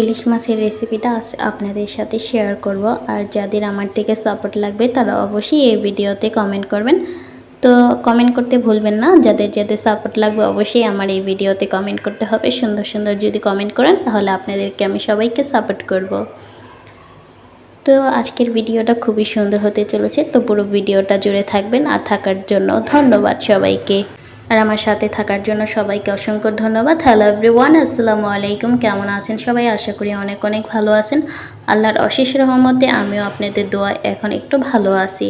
ইলিশ মাছের রেসিপিটা আজ আপনাদের সাথে শেয়ার করব। আর যাদের আমার থেকে সাপোর্ট লাগবে, তারা অবশ্যই এই ভিডিওতে কমেন্ট করবেন। তো কমেন্ট করতে ভুলবেন না, যাদের যাদের সাপোর্ট লাগবে, অবশ্যই আমার এই ভিডিওতে কমেন্ট করতে হবে। সুন্দর সুন্দর যদি কমেন্ট করেন, তাহলে আপনাদেরকে আমি সবাইকে সাপোর্ট করব। তো আজকের ভিডিওটা খুবই সুন্দর হতে চলেছে, তো পুরো ভিডিওটা জুড়ে থাকবেন। আর থাকার জন্য ধন্যবাদ সবাইকে। আর আমার সাথে থাকার জন্য সবাইকে অসংখ্য ধন্যবাদ। হ্যালো এভরিওয়ান আসসালামু আলাইকুম। কেমন আছেন সবাই? আশা করি অনেক অনেক ভালো আছেন। আল্লাহর অশেষ রহমতে আমিও আপনাদের দোয়া এখন একটু ভালো আছি।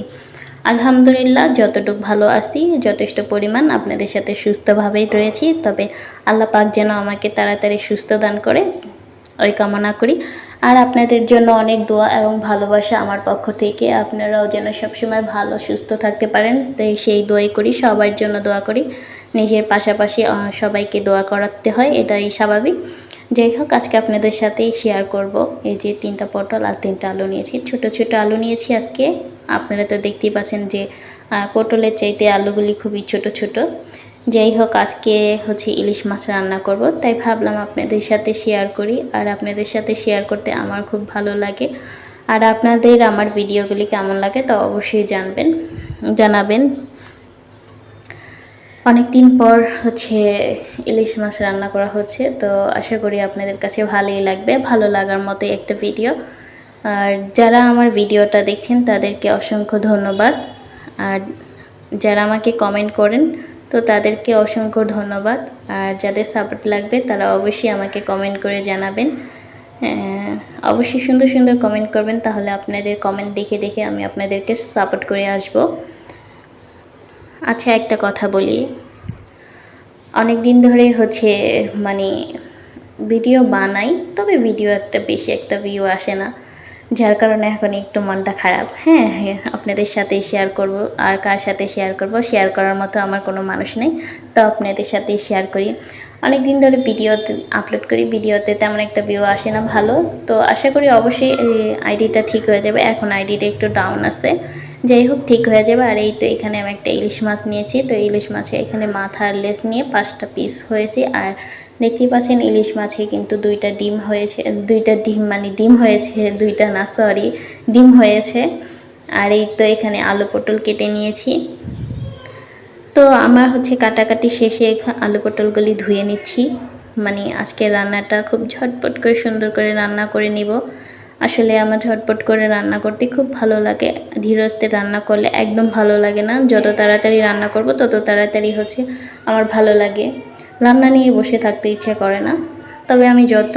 আলহামদুলিল্লাহ, যতটুকু ভালো আছি, যথেষ্ট পরিমাণ আপনাদের সাথে সুস্থভাবেই রয়েছি। তবে আল্লাহ পাক যেন আমাকে তাড়াতাড়ি সুস্থ দান করে ওই কামনা করি। আর আপনাদের জন্য অনেক দোয়া এবং ভালোবাসা আমার পক্ষ থেকে। আপনারাও যেন সবসময় ভালো, সুস্থ থাকতে পারেন। তাই সেই দোয়াই করি, সবার জন্য দোয়া করি। নিজের পাশাপাশি সবাইকে দোয়া করাতে হয়, এটাই স্বাভাবিক। যাই হোক, আজকে আপনাদের সাথেই শেয়ার করব। এই যে তিনটা পটল আর তিনটা আলু নিয়েছি। ছোট ছোট আলু নিয়েছি আজকে। আপনারা তো দেখতেই পাচ্ছেন যে পটলের চাইতে আলুগুলি খুবই ছোট ছোট। যাই হোক আজকে হচ্ছে ইলিশ মাছ রান্না করব, তাই ভাবলাম আপনাদের সাথে শেয়ার করি। আর আপনাদের সাথে শেয়ার করতে আমার খুব ভালো লাগে। আর আপনাদের আমার ভিডিওগুলি কেমন লাগে তা অবশ্যই জানবেন, জানাবেন। অনেক দিন পর হচ্ছে ইলিশ মাছ রান্না করা হচ্ছে, তো আশা করি আপনাদের কাছে ভালোই লাগবে, ভালো লাগার মতো একটা ভিডিও আর যারা আমার ভিডিওটা দেখছেন, তাদেরকে অসংখ্য ধন্যবাদ। আর যারা আমাকে কমেন্ট করেন তো তাদেরকে অসংখ্য ধন্যবাদ। আর যাদের সাপোর্ট লাগবে, তারা অবশ্যই আমাকে কমেন্ট করে জানাবেন। অবশ্যই সুন্দর সুন্দর কমেন্ট করবেন, তাহলে আপনাদের কমেন্ট দেখে দেখে আমি আপনাদেরকে সাপোর্ট করে আসব। আচ্ছা একটা কথা বলি। অনেক দিন ধরে হচ্ছে মানে ভিডিও বানাই, তবে ভিডিও একটা বেশি একটা ভিউ আসে না। যার কারণে এখন একটু মনটা খারাপ। হ্যাঁ হ্যাঁ আপনাদের সাথে শেয়ার করব আর কার সাথে শেয়ার করব শেয়ার করার মতো আমার কোনো মানুষ নেই। তো আপনাদের সাথেই শেয়ার করি। অনেক দিন ধরে ভিডিওতে আপলোড করি, ভিডিওতে তেমন একটা ভিউ আসে না ভালো। তো আশা করি অবশ্যই আইডিটা ঠিক হয়ে যাবে। এখন আইডিটা একটু ডাউন আছে। যাই হোক ঠিক হয়ে যাবে। আর এই তো এখানে আমি একটা ইলিশ মাছ নিয়েছি। তো ইলিশ মাছে এখানে মাথার লেস নিয়ে পাঁচটা পিস হয়েছে। আর দেখতেই পাচ্ছেন, ইলিশ মাছে কিন্তু দুইটা ডিম হয়েছে, দুইটা ডিম মানে ডিম হয়েছে, দুইটা না সরি ডিম হয়েছে। আর এই তো এখানে আলু পটল কেটে নিয়েছি। তো আমার হচ্ছে কাটাকাটি শেষে আলু পটলগুলি ধুয়ে নিচ্ছি। মানে আজকে রান্নাটা খুব ঝটপট করে সুন্দর করে রান্না করে নিব। আসলে আমার ঝটপট করে রান্না করতে খুব ভালো লাগে। ধীরস্থে রান্না করলে একদম ভালো লাগে না। যত তাড়াতাড়ি রান্না করব, তত তাড়াতাড়ি হচ্ছে আমার ভালো লাগে। রান্না নিয়ে বসে থাকতে ইচ্ছে করে না। তবে আমি যত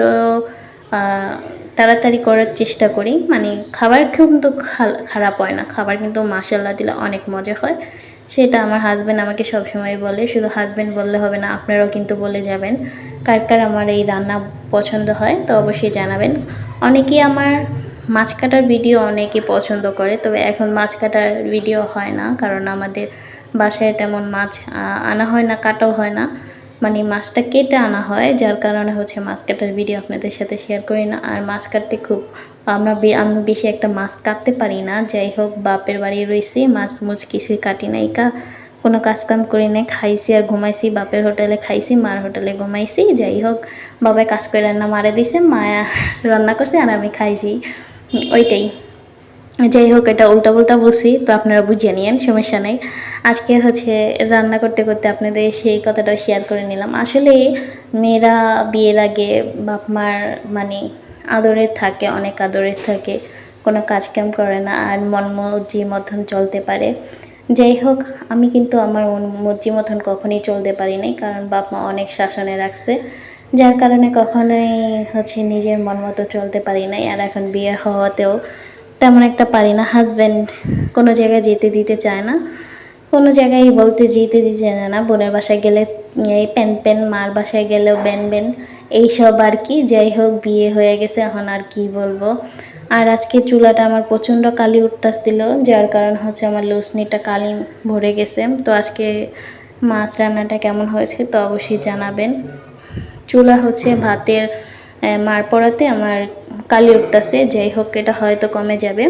তাড়াতাড়ি করার চেষ্টা করি মানে খাবার কিন্তু খারাপ হয় না। খাবার কিন্তু মাসাল্লা দিলে অনেক মজা হয়। সেটা আমার হাজব্যান্ড আমাকে সবসময় বলে, শুধু হাজব্যান্ড বললে হবে না, আপনারাও কিন্তু বলে যাবেন কার কার আমার এই রান্না পছন্দ হয়, তো অবশ্যই জানাবেন। অনেকেই আমার মাছ কাটার ভিডিও অনেকে পছন্দ করে, তবে এখন মাছ কাটার ভিডিও হয় না, কারণ আমাদের বাসায় তেমন মাছ আনা হয় না, কাটাও হয় না। মানে মাছটা কেটে আনা হয়, যার কারণে হচ্ছে মাছ কাটার ভিডিও আপনাদের সাথে শেয়ার করি না। আর মাছ কাটতে খুব, আমরা আমি বেশি একটা মাছ কাটতে পারি না। যাই হোক, বাপের বাড়ি রয়েছি মাছ মুছ কিছুই কাটি না একা কোনো কাজকাম করি না খাইছি আর ঘুমাইছি, বাপের হোটেলে খাইছি, মার হোটেলে ঘুমাইছি, যাই হোক বাবাই কাজ করে রান্না মারে দিছে, মায়া রান্না করছে আর আমি খাইছি। ওইটাই। যাই হোক এটা উল্টা পুল্টা বলছি, তো আপনারা বুঝিয়ে নিয়েন, সমস্যা নেই। আজকে হচ্ছে রান্না করতে করতে আপনাদের সেই কথাটা শেয়ার করে নিলাম। আসলে মেয়েরা বিয়ের আগে বাপ মার মানে আদরের থাকে, অনেক আদরের থাকে, কোনো কাজকাম করে না, আর মন মর্জি মতন চলতে পারে। যাই হোক আমি কিন্তু আমার মন মর্জি মতন কখনোই চলতে পারি নাই, কারণ বাপ মা অনেক শাসনে রাখছে। যার কারণে কখনোই হচ্ছে নিজের মন মতো চলতে পারি নাই, আর এখন বিয়ে হওয়াতেও তেমন একটা পারি না। হাজব্যান্ড কোনো জায়গায় যেতে দিতে চায় না। কোনো জায়গায় বলতে যেতে দিতে চায় না। বোনের বাসায় গেলে এই প্যান প্যান, মার বাসায় গেলেও ব্যান ব্যান। এইসব আর কি। যাই হোক, বিয়ে হয়ে গেছে, এখন আর কি বলব। আর আজকে চুলাটা আমার প্রচণ্ড কালি উঠতাছিল যার কারণ হচ্ছে আমার লুসনিটা কালি ভরে গেছে। তো আজকে মাছ রান্নাটা কেমন হয়েছে, তো অবশ্যই জানাবেন। চুলা হচ্ছে ভাতের মার পড়াতে আমার কালি উঠতেছে, যাই হোক, এটা হয়তো কমে যাবে।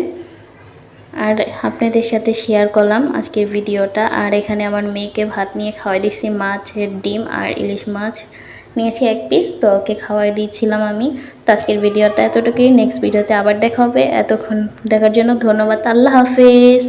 আর আপনাদের সাথে শেয়ার করলাম আজকের ভিডিওটা। আর এখানে আমার মেয়েকে ভাত নিয়ে খাওয়াই দিচ্ছি মাছের ডিম আর ইলিশ মাছ। নিয়েছি এক পিস তো ওকে খাওয়াই দিয়েছিলাম আমি। তো আজকের ভিডিওটা এতটুকুই। নেক্সট ভিডিওতে আবার দেখা হবে। এতক্ষণ দেখার জন্য ধন্যবাদ। আল্লাহ হাফেজ।